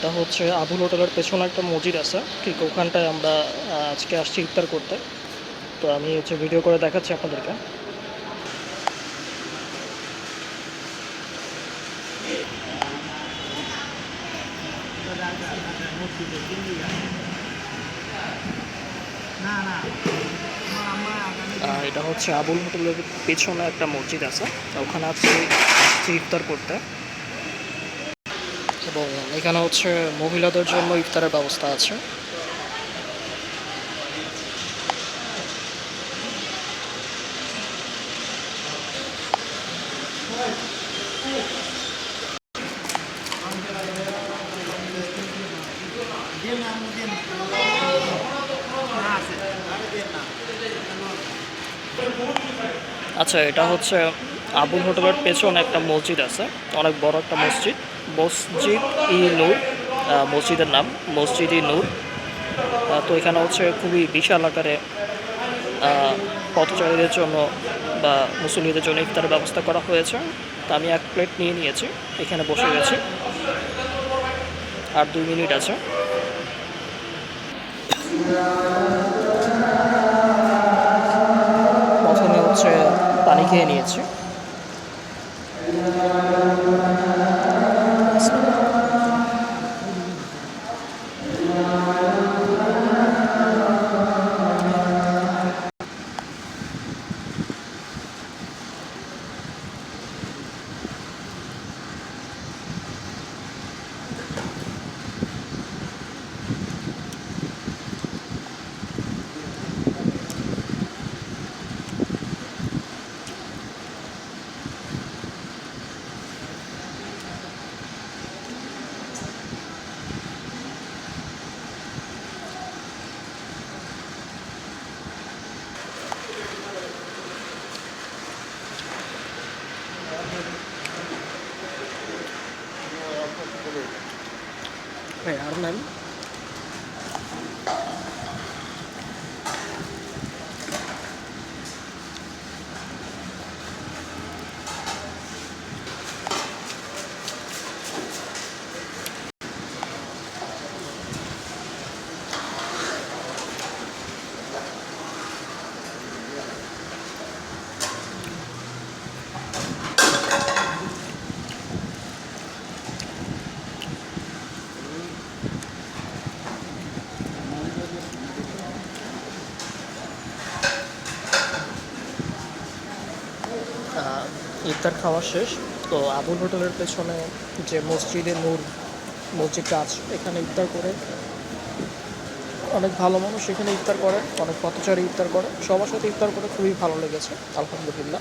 এটা হচ্ছে আবুল হোটেলের পেছনে একটা মসজিদ আছে। ঠিক ওখানটায় আমরা আজকে আসছি ইফতার করতে। তো আমি হচ্ছে ভিডিও করে দেখাচ্ছি আপনাদেরকে। এটা হচ্ছে আবুল হোটেলের পেছনে একটা মসজিদ আছে। ওখানে আজকে ইফতার করতে। এবং এখানে হচ্ছে মহিলাদের জন্য ইফতারের ব্যবস্থা আছে। আচ্ছা এটা হচ্ছে আবুল হোটেলের পেছনে একটা মসজিদ আছে, অনেক বড় একটা মসজিদ। মসজিদ ই নূর মসজিদের নাম মসজিদ ই নূর। তো এখানে হচ্ছে খুবই বিশাল আকারে পথচারীদের জন্য বা মুসলিমদের জন্য ইফতারের ব্যবস্থা করা হয়েছে। তা আমি এক প্লেট নিয়ে নিয়েছি, এখানে বসে গেছি। আর দুই মিনিট আছে। প্রথমে হচ্ছে পানি খেয়ে নিয়েছি। হ্যাঁ আর ইফতার খাওয়া শেষ। তো আবুল হোটেলের পেছনে যে মসজিদে নূর মসজিদটা আছে, এখানে ইফতার করে অনেক ভালো মানুষ এখানে ইফতার করে, অনেক পথচারী ইফতার করে। সবার সাথে ইফতার করে খুবই ভালো লেগেছে, আলহামদুলিল্লাহ।